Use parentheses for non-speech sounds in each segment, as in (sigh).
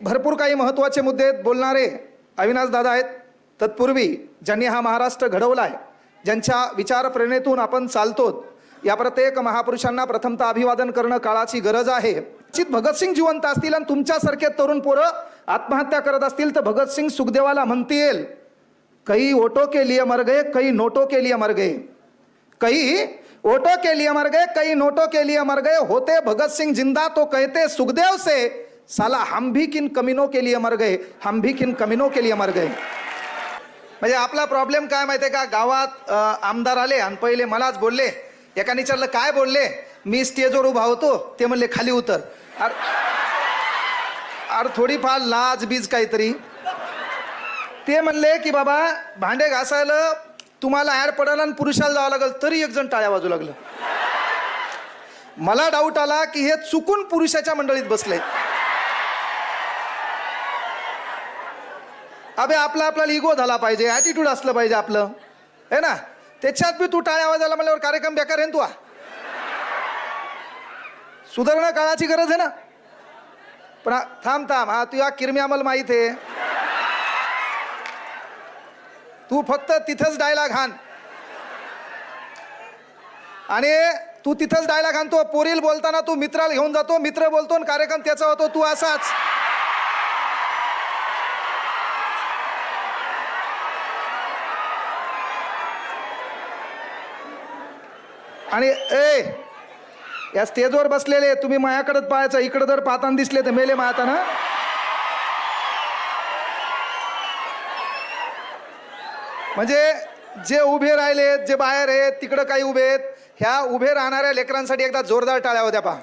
भरपूर काही महत्त्वाचे मुद्दे आहेत. बोलणारे अविनाश दादा आहेत. तत्पूर्वी ज्यांनी हा महाराष्ट्र घडवला आहे ज्यांच्या विचार प्रेरणेतून आपण चालतो या प्रत्येक महापुरुषांना प्रथमतः अभिवादन करणं काळाची गरज आहे. चित भगतसिंग जिवंत असतील आणि तुमच्यासारखे तरुण पोरं आत्महत्या करत असतील तर भगतसिंग सुखदेवाला म्हणतील काही ओटो के लिए मर गए कई नोटो के लिए मर गए. कई ओटो के लिए मर गए कई नोटो के लिए मर गए. होते भगत सिंह जिंदा तो कहते सुखदेव से साला हम भी किन कमिनों के लिए मर गए हम भी किन कमिनों के लिए मर गए। म्हणजे आपला प्रॉब्लेम काय माहिती आहे का? गावात आमदार आले आणि पहिले मलाच बोलले एका विचारलं काय बोलले? मी स्टेजवर उभा होतो ते म्हणले खाली उतर. अर अरे थोडीफार लाज बीज काहीतरी. ते म्हणले की बाबा भांडे घासायला तुम्हाला ॲड पडायला आणि पुरुषाला जावं लागलं तरी एक जण टाळ्या वाजू लागलं. मला डाऊट आला की हे चुकून पुरुषाच्या मंडळीत बसले. अबे आपला आपल्याला इगो झाला पाहिजे ॲटिट्यूड असलं पाहिजे आपलं. आहे ना? त्याच्यात बी तू टाळ्या आवाजाला म्हणल्यावर कार्यक्रम बेकार आहे तू सुधारणा काळाची गरज आहे ना? पण थांब थांब. हा तुझ्या किरमी आम्हाला माहीत आहे. तू फक्त तिथंच डायलॉग घाण आणि तू तिथंच डायलॉग हाणतो पोरील बोलताना तू मित्राला घेऊन जातो मित्र बोलतो आणि कार्यक्रम त्याचा होतो तू असाच. आणि ए या स्टेजवर बसलेले तुम्ही मायाकडे पाहायचं इकडे जर पाहताना दिसले तर मेले मायाताना. म्हणजे जे उभे राहिलेत जे बाहेर आहेत तिकडं काही उभे आहेत ह्या उभे राहणाऱ्या लेकरांसाठी एकदा जोरदार टाळ्या होत्या पहा.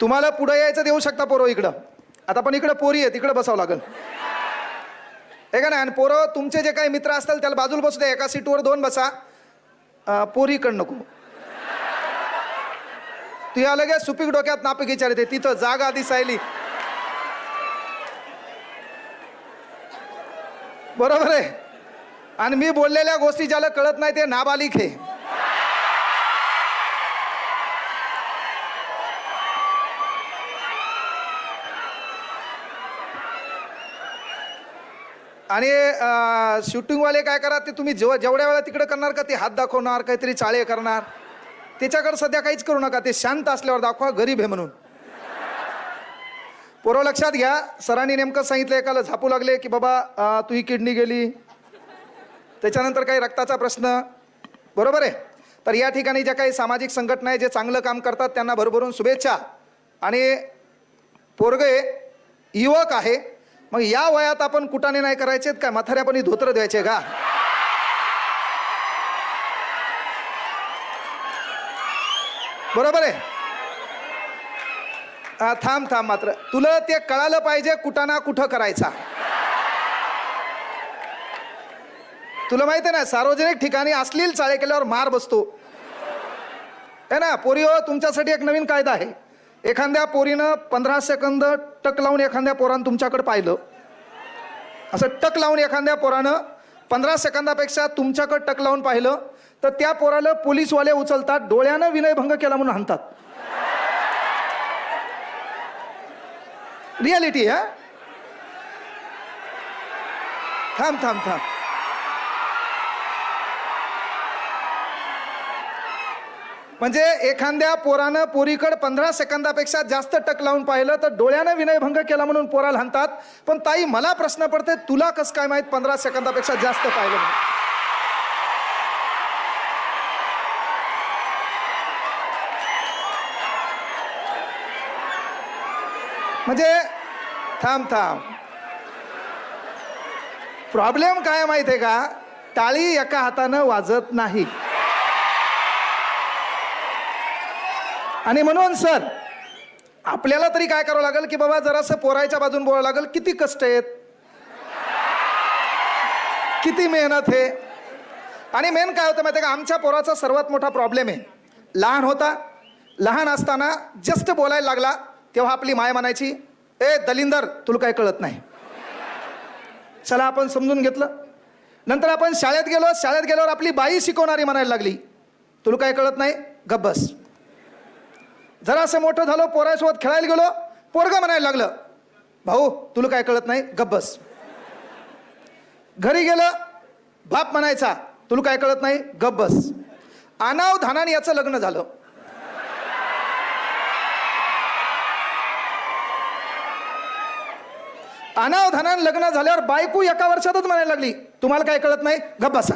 तुम्हाला पुढे यायचं देऊ शकता पोरं इकडं. आता पण इकडं पोरी आहे तिकडं बसावं लागेल. हे का नाही? आणि पोरं तुमचे जे काही मित्र असतील त्याला बाजूला बसू द्या. एका सीटवर दोन बसा. पोरीकडं नको. तू या लगेच सुपीक डोक्यात नापीक विचारते. तिथं जागा दिसायली. बरोबर आहे? आणि मी बोललेल्या गोष्टी ज्याला कळत नाही ते नाबालिक आहे. आणि शूटिंगवाले काय करा ते तुम्ही जेव्हा जेवढ्या वेळा तिकडे करणार का ते हात दाखवणार काहीतरी चाळे करणार. त्याच्याकडे सध्या काहीच करू नका ते शांत असल्यावर दाखवा गरीब आहे म्हणून. पोरं लक्षात घ्या सरांनी नेमकं सांगितलं एकाला झापू लागले की बाबा तू ही किडनी गेली. त्याच्यानंतर काही रक्ताचा प्रश्न. बरोबर आहे? तर या ठिकाणी ज्या काही सामाजिक संघटना आहे जे चांगलं काम करतात त्यांना भरभरून शुभेच्छा. आणि पोरगे युवक आहे मग या वयात आपण कुटाने नाही करायचेत काय? म्हाताऱ्यापणी धोत्र द्यायचे का? बरोबर आहे? हा, थांब थांब मात्र. तुला ते कळालं पाहिजे कुटाना कुठं करायचा. तुला माहिती ना सार्वजनिक ठिकाणी अश्लील चाळे केल्यावर मार बसतो. है ना? पोरी हो तुमच्यासाठी एक नवीन कायदा आहे. एखाद्या पोरीनं पंधरा सेकंद टक लावून एखाद्या पोरानं तुमच्याकडे पाहिलं. असं टक लावून एखाद्या पोरानं पंधरा सेकंदापेक्षा तुमच्याकडे टक लावून पाहिलं तर त्या पोराला पोलीसवाले उचलतात डोळ्यानं विनयभंग केला म्हणून हाणतात. रियालिटी हा? थांब थांब थांब. म्हणजे एखाद्या पोरानं पोरीकडं पंधरा सेकंदापेक्षा जास्त टक लावून पाहिलं तर डोळ्यानं विनयभंग केला म्हणून पोराला हाणतात. पण ताई मला प्रश्न पडते तुला कसं काय माहीत पंधरा सेकंदापेक्षा जास्त पाहिलं म्हणजे थांब थांब. प्रॉब्लेम काय माहिती आहे का? टाळी एका हातानं वाजत नाही. आणि म्हणून सर आपल्याला तरी काय करावं लागेल की बाबा जरासं पोरायच्या बाजून बोलावं लागेल किती कष्ट आहेत. किती मेहनत आहे आणि मेन काय होतं माहिती आहे का आमच्या पोराचा सर्वात मोठा प्रॉब्लेम आहे. लहान होता लहान असताना जस्ट बोलायला लागला तेव्हा आपली माय म्हणायची ए दलिंदर तुला काय कळत नाही. चला आपण समजून घेतलं. नंतर आपण शाळेत गेलो शाळेत गेल्यावर आपली बाई शिकवणारी म्हणायला लागली तुला काय कळत नाही? गब्बस जरासं मोठं झालो पोरासोबत खेळायला गेलो पोरगं म्हणायला लागलं भाऊ तुला काय कळत नाही? गब्बस घरी गेलं बाप म्हणायचा तुला काय कळत नाही? गब्बस आनाव धानाने याचं लग्न झालं. अनावधानाने लग्न झाल्यावर बायको एका वर्षातच म्हणायला लागली तुम्हाला काय कळत नाही? गप बसा.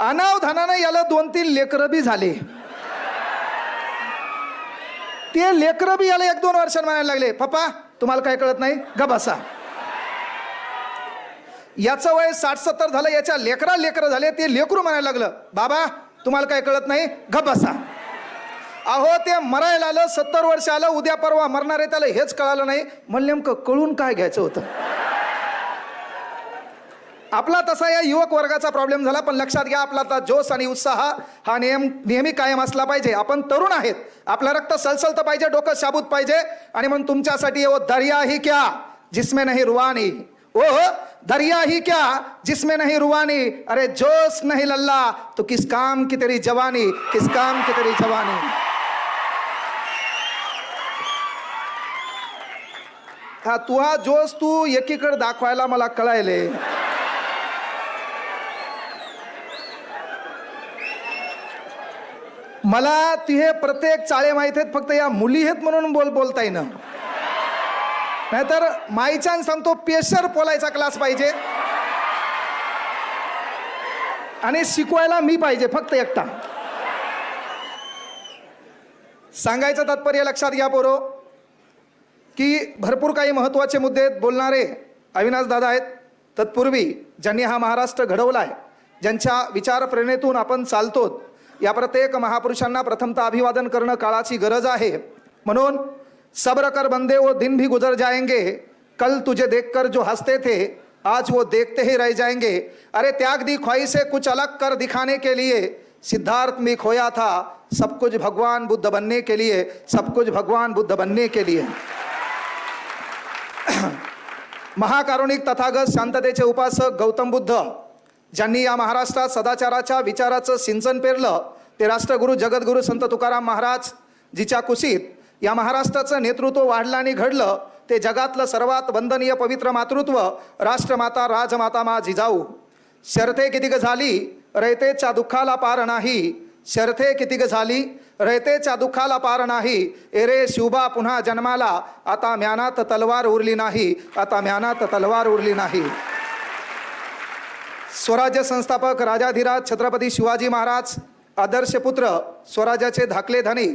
अनावधानानं याला दोन तीन लेकरं बी झाले. ते लेकरं बी याला एक दोन वर्षात म्हणायला लागले पप्पा तुम्हाला काय कळत नाही? ग बसा. याचं वय साठ सत्तर झालं याच्या लेकरा लेकरं झाले ते लेकरू म्हणायला लागलं बाबा तुम्हाला काय कळत नाही? ग बसा. अहो ते मरायला आलं सत्तर वर्ष आलं उद्या परवा मरणार आहे त्याला हेच कळालं नाही. मला नेमकं कळून काय घ्यायचं होतं? आपला तसा या युवक वर्गाचा प्रॉब्लेम झाला पण लक्षात घ्या आपला आता जोश आणि उत्साह हा नियम नेहमी कायम असला पाहिजे. आपण तरुण आहेत. आपलं रक्त सलसलतं पाहिजे डोकं शाबूत पाहिजे. आणि म्हणून तुमच्यासाठी ओ दर्या ही क्या जिसमे नाही रुवानी. ओ दरिया ही क्या जिसमें नहीं रुवानी. अरे जोश नहीं लल्ला तो किस काम की तेरी जवानी किस काम की तेरी जवानी. हा तुहा हा जोश तू एकीकडे दाखवायला मला कळायले. मला ती हे प्रत्येक चाळे माहीत आहेत फक्त या मुली आहेत म्हणून बोल बोलता येईन. नाहीतर माईच्यान सांगतो पेशर बोलायचा क्लास पाहिजे. आणि शिकवायला मी पाहिजे फक्त एकटा. सांगायचं तात्पर्य लक्षात घ्या पोरो की भरपूर काही महत्त्वाचे मुद्दे बोलणारे अविनाश दादा आहेत. तत्पूर्वी ज्यांनी हा महाराष्ट्र घडवला आहे ज्यांच्या विचार प्रेरणेतून आपण चालतो या प्रत्येक महापुरुषांना प्रथमतः अभिवादन करणं काळाची गरज आहे. म्हणून सब्र कर बंदे वो दिन भी गुजर जाएंगे कल तुझे देखकर जो हंसते थे आज वो देखते ही रह जाएंगे। अरे त्याग दी ख्वाहिशें कुछ अलग कर दिखाने के लिए। सिद्धार्थ में खोया था सब कुछ भगवान बुद्ध बनने के लिए सब कुछ भगवान बुद्ध बनने के लिए। महाकारुणिक तथागत शांततेचे उपासक गौतम बुद्ध ज्यांनी या महाराष्ट्रात सदाचाराच्या विचाराचं सिंचन पेरलं ते राष्ट्रगुरू जगद्गुरू संत तुकाराम महाराज जिच्या कुशीत या महाराष्ट्राचं नेतृत्व वाढलं आणि घडलं ते जगातलं सर्वात वंदनीय पवित्र मातृत्व राष्ट्रमाता राजमाता मा जिजाऊ. शर्थे कितीक झाली रयतेच्या दुःखाला पार नाही. शर्थे कितीक झाली रयतेच्या दुःखाला पार नाही. एरे शिवबा पुन्हा जन्माला. आता म्यानात तलवार उरली नाही. आता म्यानात तलवार उरली नाही. स्वराज्य संस्थापक राजाधिराज छत्रपती शिवाजी महाराज आदर्श पुत्र स्वराज्याचे धाकले धनी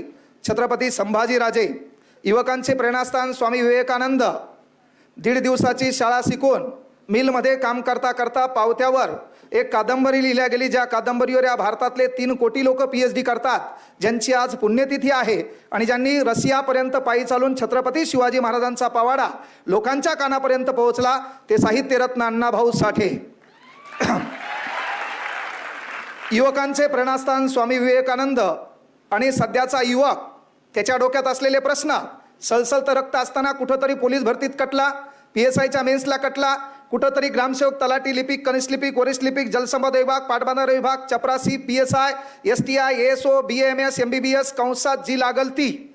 छत्रपती संभाजीराजे युवकांचे प्रेरणास्थान स्वामी विवेकानंद. दीड दिवसाची शाळा शिकून मिलमध्ये काम करता करता पावत्यावर एक कादंबरी लिहिल्या गेली ज्या कादंबरीवर या भारतातले तीन कोटी लोक पी एच डी करतात ज्यांची आज पुण्यतिथी आहे आणि ज्यांनी रशियापर्यंत पायी चालून छत्रपती शिवाजी महाराजांचा पावाडा लोकांच्या कानापर्यंत पोहोचला ते साहित्यरत्न अण्णाभाऊ साठे. (clears throat) युवकांचे प्रेरणास्थान स्वामी विवेकानंद आणि सध्याचा युवक त्याच्या डोक्यात असलेले प्रश्न सलसलतं रक्त असताना कुठंतरी पोलीस भरतीत कटला पी एस आयच्या मेन्सला कटला कुठंतरी ग्रामसेवक तलाठी लिपिक कनिष्ठ लिपिक वरिष्ठ लिपिक जलसंपदा विभाग पाटबंधारे विभाग चपरासी P S I S T I S O B M S M B B S कंसात जी लागल ती.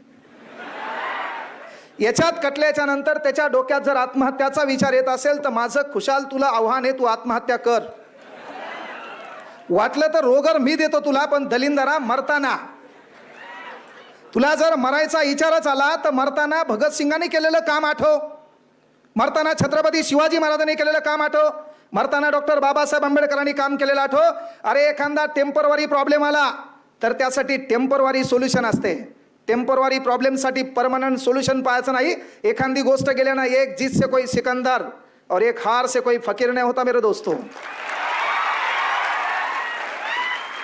याच्यात कटल्याच्या नंतर त्याच्या डोक्यात जर आत्महत्याचा विचार येत असेल तर माझं खुशाल तुला आव्हान आहे तू आत्महत्या कर. वाटलं तर रोगर मी देतो तुला पण दलिंदरा मरताना. तुला जर मरायचा विचारच आला तर मरताना भगतसिंगाने केलेलं काम आठव. मरताना छत्रपती शिवाजी महाराजांनी केलेलं काम आठव. मरताना डॉक्टर बाबासाहेब आंबेडकरांनी काम केलेलं आठव. अरे एखादा टेम्परवारी प्रॉब्लेम आला तर त्यासाठी टेम्परवारी सोल्युशन असते. टेम्परवारी प्रॉब्लेमसाठी परमनंट सोल्युशन पाहायचं नाही. एखादी गोष्ट गेल्या ना एक जीत से कोई सिकंदर और एक हार से कोई फकीर नाही होता मेरे दोस्तों.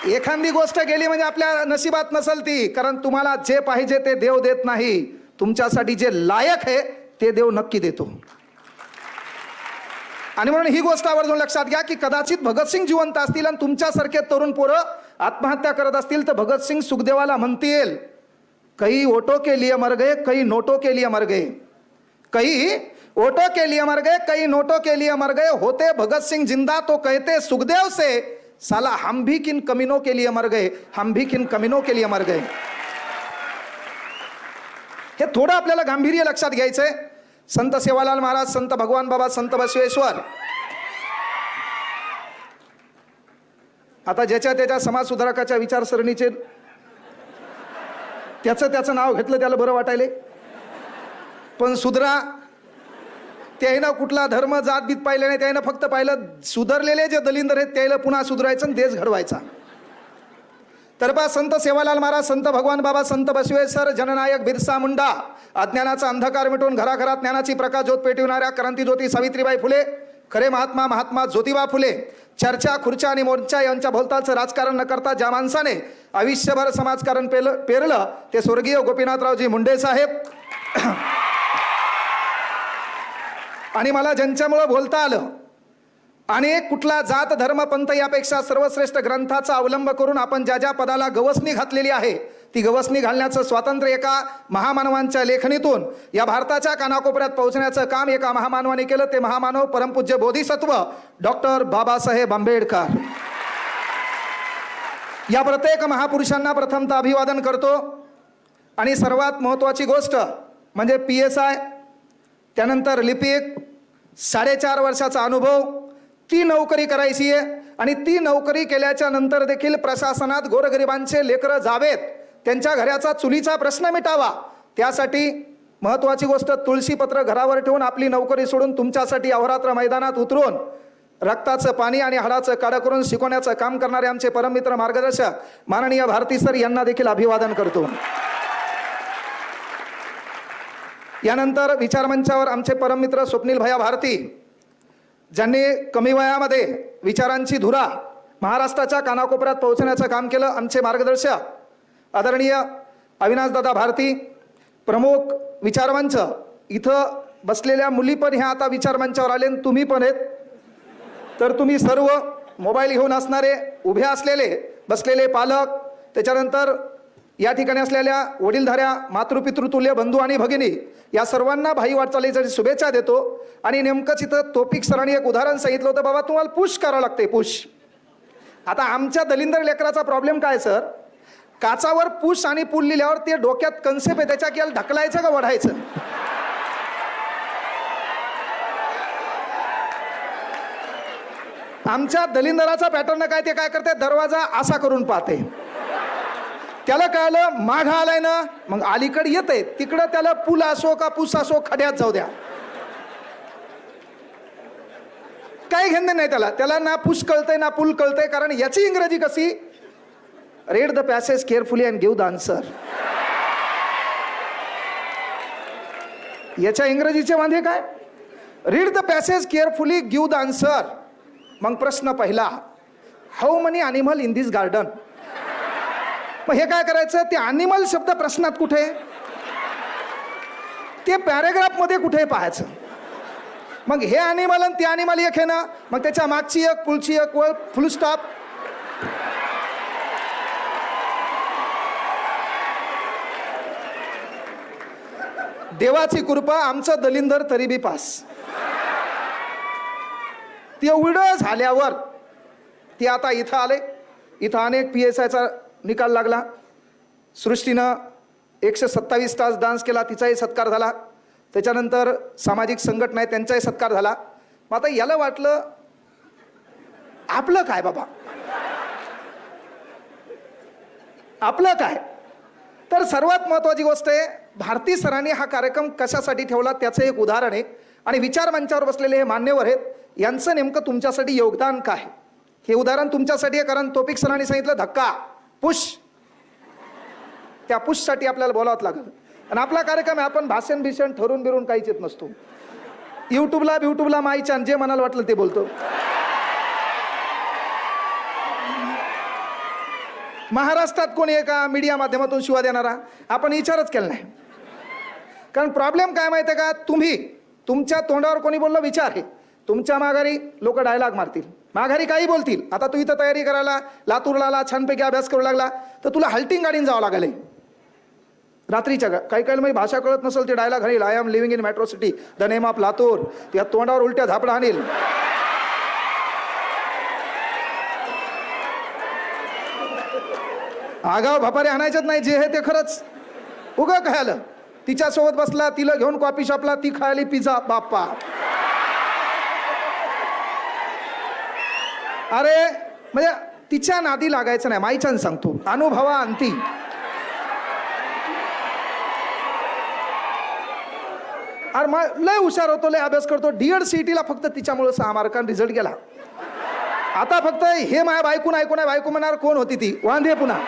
एखादी गोष्ट गेली म्हणजे आपल्या नशिबात नसल ती कारण तुम्हाला जे पाहिजे ते देव देत नाही. तुमच्यासाठी जे लायक आहे ते देव नक्की देतो. आणि म्हणून ही गोष्ट आवर्जून लक्षात घ्या की कदाचित भगतसिंग जिवंत असतील आणि तुमच्यासारखे तरुण पोरं आत्महत्या करत असतील तर भगतसिंग सुखदेवाला म्हणतील. कई वोटों के लिए मर गए कई नोटों के लिए मर गए। कई वोटों के लिए मर गए कई नोटों के लिए मर गए। होते भगत सिंह जिंदा तो कहते सुखदेव से साला हम भी किन कमीनों के लिए मर गए हम भी किन कमीनों के लिए मर गए। हे थोडं आपल्याला गांभीर्य लक्षात घ्यायचंय. संत सेवालाल महाराज संत भगवान बाबा संत बसवेश्वर. आता ज्याच्या त्याच्या समाज सुधारकाच्या विचारसरणीचे त्याचं त्याचं नाव घेतलं त्याला बरं वाटायले. पण सुधरा त्यानं कुठला धर्म जात बीत पाहिलं नाही त्यानं फक्त पाहिलं सुधरलेले जे दलिंदर आहेत त्याला पुन्हा सुधरायचं आणि देश घडवायचा. तर बा संत सेवालाल महाराज संत भगवान बाबा संत बसवेश्वर जननायक बिरसा मुंडा अज्ञानाचा अंधकार मिटून घराघरात ज्ञानाची प्रकाश ज्योत पेटविणाऱ्या क्रांतीज्योती सावित्रीबाई फुले खरे महात्मा महात्मा ज्योतिबा फुले चर्चा खुर्च्या आणि मोर्चा यांच्या भोवतालचं राजकारण न करता ज्या माणसाने आयुष्यभर समाजकारण पेलं पेरलं ते स्वर्गीय गोपीनाथरावजी मुंडे साहेब. (coughs) आणि मला ज्यांच्यामुळं बोलता आलं आणि कुठला जात धर्म पंथ यापेक्षा सर्वश्रेष्ठ ग्रंथाचा अवलंब करून आपण ज्या ज्या पदाला गवसणी घातलेली आहे ती गवसणी घालण्याचं स्वातंत्र्य एका महामानवांच्या लेखणीतून. या भारताच्या कानाकोपऱ्यात पोहोचण्याचं काम एका महामानवाने केलं. ते महामानव परमपूज्य बोधिसत्व डॉक्टर बाबासाहेब आंबेडकर. या प्रत्येक महापुरुषांना प्रथमतः अभिवादन करतो. आणि सर्वात महत्त्वाची गोष्ट म्हणजे पी एस आय त्यानंतर लिपिक साडेचार वर्षाचा अनुभव ती नोकरी करायची आहे. आणि ती नोकरी केल्याच्यानंतर देखील प्रशासनात गोरगरिबांचे लेकरं जावेत. त्यांच्या घराचा चुलीचा प्रश्न मिटावा. त्यासाठी महत्त्वाची गोष्ट तुळशीपत्र घरावर ठेवून आपली नोकरी सोडून तुमच्यासाठी अहोरात्र मैदानात उतरून रक्ताचं पाणी आणि हाडाचं काढं करून शिकवण्याचं काम करणारे आमचे परममित्र मार्गदर्शक माननीय भारती सर यांना देखील अभिवादन करतो. यानंतर विचारमंचावर आमचे परममित्र स्वप्नील भया भारती ज्यांनी कमी वयामध्ये विचारांची धुरा महाराष्ट्राच्या कानाकोपऱ्यात पोहोचण्याचं काम केलं आमचे मार्गदर्शक आदरणीय अविनाशदादा भारती प्रमुख विचारमंच इथं बसलेल्या मुली पण ह्या आता विचारमंचावर आले तुम्ही पण आहेत. तर तुम्ही सर्व मोबाईल घेऊन असणारे उभे असलेले बसलेले पालक त्याच्यानंतर या ठिकाणी असलेल्या वडीलधाऱ्या मातृपितृतुल्य बंधू आणि भगिनी या सर्वांना भाई वाटचालीसाठी शुभेच्छा देतो आणि नेमकंच इथं तोपिक सरांनी एक उदाहरण सांगितलं होतं बाबा तुम्हाला पुश करावं लागते पुश. आता आमच्या दलिंदर लेकराचा प्रॉब्लेम काय सर? काचावर पुश आणि पूल लिहिल्यावर ते डोक्यात कन्सेप्ट आहे त्याच्या केलं ढकलायचं का वढायचं? आमच्या दलिंदराचा पॅटर्न काय ते काय करते? दरवाजा असा करून पाहते. त्याला कळलं माघ आलाय ना मग अलीकडे येते तिकडं त्याला पूल असो का पूस असो खड्यात जाऊ द्या. काही घेणं नाही त्याला. त्याला ना पूस कळतंय ना पूल कळतंय कारण याची इंग्रजी कशी? Read the passage carefully and give the answer याच्या इंग्रजीचे मध्ये काय? Read the passage carefully give the answer मग प्रश्न पहिला how many animal in this garden मग हे काय करायचं? ते अॅनिमल शब्द प्रश्नात कुठे? ते पॅरेग्राफमध्ये कुठे पाहायचं? मग हे अॅनिमल आणि ते अॅनिमल एक आहे ना? मग त्याच्या मागची एक पुढची एक व फुल स्टॉप देवाची कृपा आमचं दलिंदर तरी बी पास. तेवढं झाल्यावर ती आता इथं आले. इथं अनेक पी एस आयचा निकाल लागला. सृष्टीनं एकशे सत्तावीस तास डान्स केला तिचाही सत्कार झाला. त्याच्यानंतर सामाजिक संघटना आहे त्यांचाही सत्कार झाला. मग आता याला वाटलं आपलं काय बाबा? आपलं काय? तर सर्वात महत्त्वाची गोष्ट आहे भारती सरांनी हा कार्यक्रम कशासाठी ठेवला त्याचं एक उदाहरण आहे. आणि विचार मंचावर बसलेले हे मान्यवर आहेत यांचं नेमकं तुमच्यासाठी योगदान काय हे उदाहरण तुमच्यासाठी आहे कारण तोपिक सरांनी सांगितलं धक्का पुश. त्या पुशसाठी आपल्याला बोलावंच लागेल. आणि आपला कार्यक्रम आहे आपण भाषण भीषण ठरून बिरून काहीच येत नसतो. युट्यूबला युट्यूबला माईच्या जे मनाला वाटलं ते बोलतो. महाराष्ट्रात कोणी एका मीडिया माध्यमातून शिवा देणारा? आपण विचारच केला नाही. कारण प्रॉब्लेम काय माहिती आहे का? तुम्ही तुमच्या तोंडावर कोणी बोललं विचार आहे तुमच्या माघारी लोक डायलॉग मारतील. माघारी काही बोलतील. आता तू इथं तयारी करायला लातूरला आला छानपैकी अभ्यास करू लागला तर तुला हल्टिंग गाडीन जावं लागेल रात्रीच्या काही काही माझी भाषा कळत नसेल ते dialogue हाणील I am living in metro city the name of Latur. त्या तोंडावर उलट्या झापडा हाणील. आगाव भपारे आणायच्याच नाही जे हे ते खरंच. उगं काय आलं तिच्यासोबत बसला तिला घेऊन कॉफी शॉपला ती खायली पिझ्झा बाप्पा. अरे म्हणजे तिच्या नादी लागायचं नाही. माईच्यान सांगतो. अनुभवा अंती अरे मग लय हुशार होतो लय अभ्यास करतो. डीएड सीईटीला फक्त तिच्यामुळे सहा मार्कांनी रिझल्ट गेला. आता फक्त हे माया बायकून ऐकून आहे बायको म्हणणार कोण होती ती? वांधे पुन्हा.